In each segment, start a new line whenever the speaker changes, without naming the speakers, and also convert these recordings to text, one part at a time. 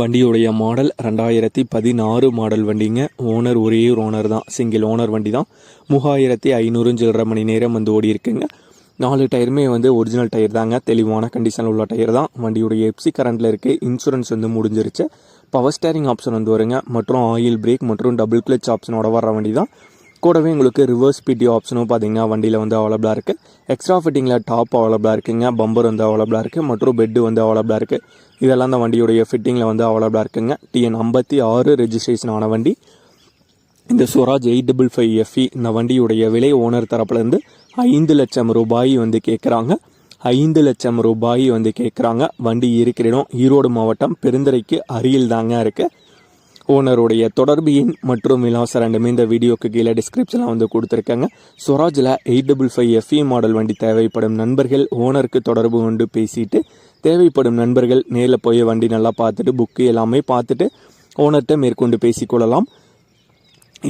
வண்டியுடைய மாடல் ரெண்டாயிரத்தி பதினாறு மாடல் வண்டிங்க. ஓனர் ஒரே ஒரு ஓனர் தான். சிங்கிள் ஓனர் வண்டி தான். மூவாயிரத்தி ஐநூறு சில்லரை மணி நேரம் வந்து ஓடி இருக்குங்க. நாலு டயருமே வந்து ஒரிஜினல் டயர் தாங்க. தெளிவான கண்டிஷனில் உள்ள டயர் தான். வண்டியுடைய எப்சி கரண்டில் இருக்குது இன்சூரன்ஸ் வந்து முடிஞ்சிருச்சு. பவர் ஸ்டேரிங் ஆப்ஷன் வந்து வருங்க. மற்றும் ஆயில் பிரேக் மற்றும் டபுள் கிளச் ஆப்ஷனோட வர வண்டி தான். கூடவே உங்களுக்கு ரிவர்ஸ் பிடி ஆப்ஷனும் பார்த்தீங்கன்னா வண்டியில் வந்து அவைலபிளாக இருக்குது எக்ஸ்ட்ரா ஃபிட்டிங்கில் டாப் அவைலபிளாக இருக்குங்க. பம்பர் வந்து அவைலபிளாக இருக்குது மற்றும் பெட்டு வந்து அவைலபிளாக இருக்குது இதெல்லாம் அந்த வண்டியுடைய ஃபிட்டிங்கில் வந்து அவைலபிளாக இருக்குங்க. டிஎன் ஐம்பத்தி ஆறு ரெஜிஸ்ட்ரேஷன் ஆன வண்டி. இந்த Swaraj eight double five FE இந்த வண்டியுடைய விலை ஓனர் தரப்புலேருந்து ஐந்து லட்சம் ரூபாய் வந்து கேட்குறாங்க ஐந்து லட்சம் ரூபாய் வந்து கேட்குறாங்க வண்டி இருக்கிற இடம் ஈரோடு மாவட்டம் பெருந்துறைக்கு அருகில் தாங்க இருக்குது ஓனருடைய தொடர்பு எண் மற்றும் விலாசம் ரெண்டுமே இந்த வீடியோக்கு கீழே டிஸ்கிரிப்ஷனில் வந்து கொடுத்துருக்காங்க. ஸ்வராஜில் eight double five FE model வண்டி தேவைப்படும் நண்பர்கள் ஓனருக்கு தொடர்பு கொண்டு பேசிட்டு தேவைப்படும் நண்பர்கள் நேரில் போய் வண்டி நல்லா பார்த்துட்டு புக்கு எல்லாமே பார்த்துட்டு ஓனர்கிட்ட மேற்கொண்டு பேசிக்கொள்ளலாம்.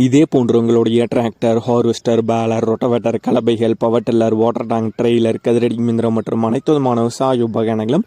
இதே போன்ற உங்களுடைய tractor harvester baler rotavator கலபைகள் power tiller water tank trailer கதிரடி மிந்திரம் மற்றும் அனைத்து விதமான விவசாய உபகரணங்களும்